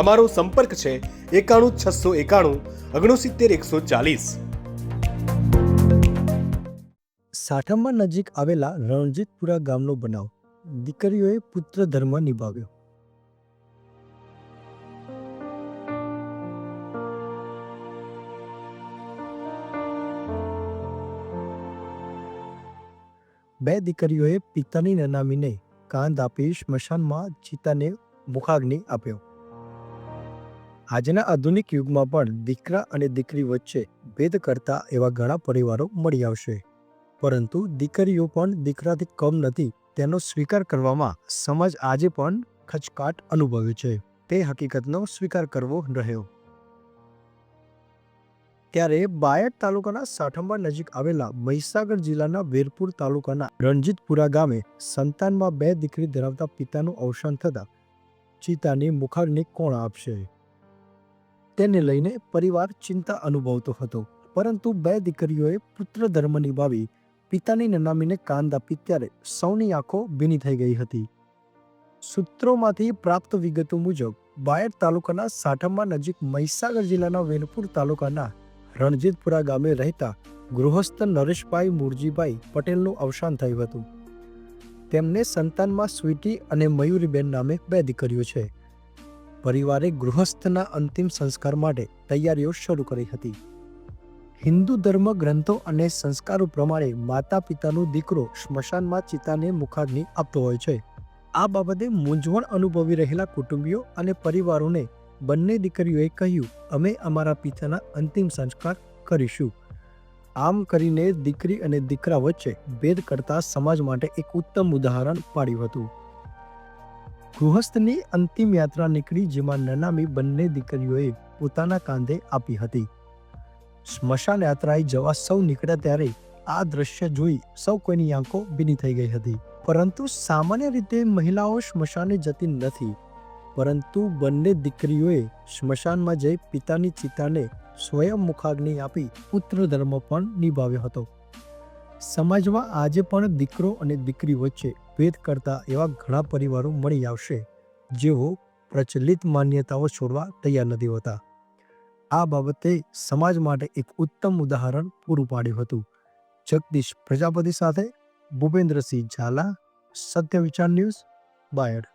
અમારો સંપર્ક છે એકાણું છસો એકાણું ઓગણસિત્તેર એકસો ચાલીસ. સાઠમમાં નજીક આવેલા રણજીતપુરા ગામનો બનાવ. દીકરીઓએ પુત્ર ધર્મ નિભાવ્યો. બે દીકરીઓએ પિતાની નનામીને કાંદ આપી સ્મશાનમાં ચિતાને મુખાગ્નિ આપ્યો. આજના આધુનિક યુગમાં પણ દીકરા અને દીકરી વચ્ચે ભેદ કરતા એવા ઘણા પરિવારો મળી આવશે. પરંતુ દીકરીઓ પણ દીકરાથી કમ નથી, તેનો સ્વીકાર કરવામાં સમાજ આજે પણ ખચકાટ અનુભવે છે. તે હકીકતનો સ્વીકાર કરવો રહ્યો. ત્યારે બાયડ તાલુકાના સાઠંબા નજીક આવેલા મહીસાગર જિલ્લાના વીરપુર તાલુકાના રણજીતપુરા ગામે સંતાનમાં બે દીકરી ધરાવતા પિતાનું અવસાન થતાં ચિતાની મુખાગ્નિ કોણ આપશે? તેને લઈને પરિવાર ચિંતા અનુભવતો હતો. પરંતુ બે દીકરીઓએ પુત્ર ધર્મ નિભાવી પિતાની નનામીને કાંદ આપી ત્યારે સૌની આંખો ભીની થઈ ગઈ હતી. સૂત્રોમાંથી પ્રાપ્ત વિગતો મુજબ, બાયડ તાલુકાના સાઠમા નજીક મહીસાગર જિલ્લાના વેલપુર તાલુકાના રણજીતપુરા ગામે રહેતા ગૃહસ્થ નરેશભાઈ મુરજીભાઈ પટેલનું અવસાન થયું હતું. તેમને સંતાનમાં સ્વીટી અને મયુરીબેન નામે બે દીકરીઓ છે. પરિવારે ગૃહસ્થના અંતિમ સંસ્કાર માટે તૈયારીઓ શરૂ કરી હતી. હિન્દુ ધર્મ ગ્રંથો અને સંસ્કારો પ્રમાણે માતા પિતાનો દીકરો સ્મશાનમાં ચિતાને મુખાગ્નિ આપતો હોય છે. આ બાબતે મૂંઝવણ અનુભવી રહેલા કુટુંબીઓ અને પરિવારોને બંને દીકરીઓએ કહ્યું, અમે અમારા પિતાના અંતિમ સંસ્કાર કરીશું. આમ કરીને દીકરી અને દીકરા વચ્ચે ભેદ કરતા સમાજ માટે એક ઉત્તમ ઉદાહરણ પાડ્યું હતું. ગૃહસ્થની અંતિમ યાત્રા નીકળી જેમાં નનામી બંને દીકરીઓએ પોતાના કાંધે આપી હતી. સ્મશાન યાત્રાએ જવા સૌ નીકળ્યા ત્યારે આ દ્રશ્ય જોઈ સૌ કોઈની આંખો ભીની થઈ ગઈ હતી. પરંતુ સામાન્ય રીતે મહિલાઓ સ્મશાને જતી નથી. પરંતુ બંને દીકરીઓએ સ્મશાનમાં જઈ પિતાની ચિતાને સ્વયં મુખાગ્નિ આપી પુત્ર ધર્મ પણ નિભાવ્યો હતો. સમાજમાં આજે પણ દીકરો અને દીકરી વચ્ચે ભેદ કરતા એવા ઘણા પરિવારો મળી આવશે, જેઓ પ્રચલિત માન્યતાઓ છોડવા તૈયાર નથી હોતા. આ બાબતે સમાજ માટે એક ઉત્તમ ઉદાહરણ પૂરું પાડ્યું હતું. જગદીશ પ્રજાપતિ સાથે ભૂપેન્દ્રસિંહ ઝાલા, સત્ય વિચાર ન્યૂઝ, બાયડ.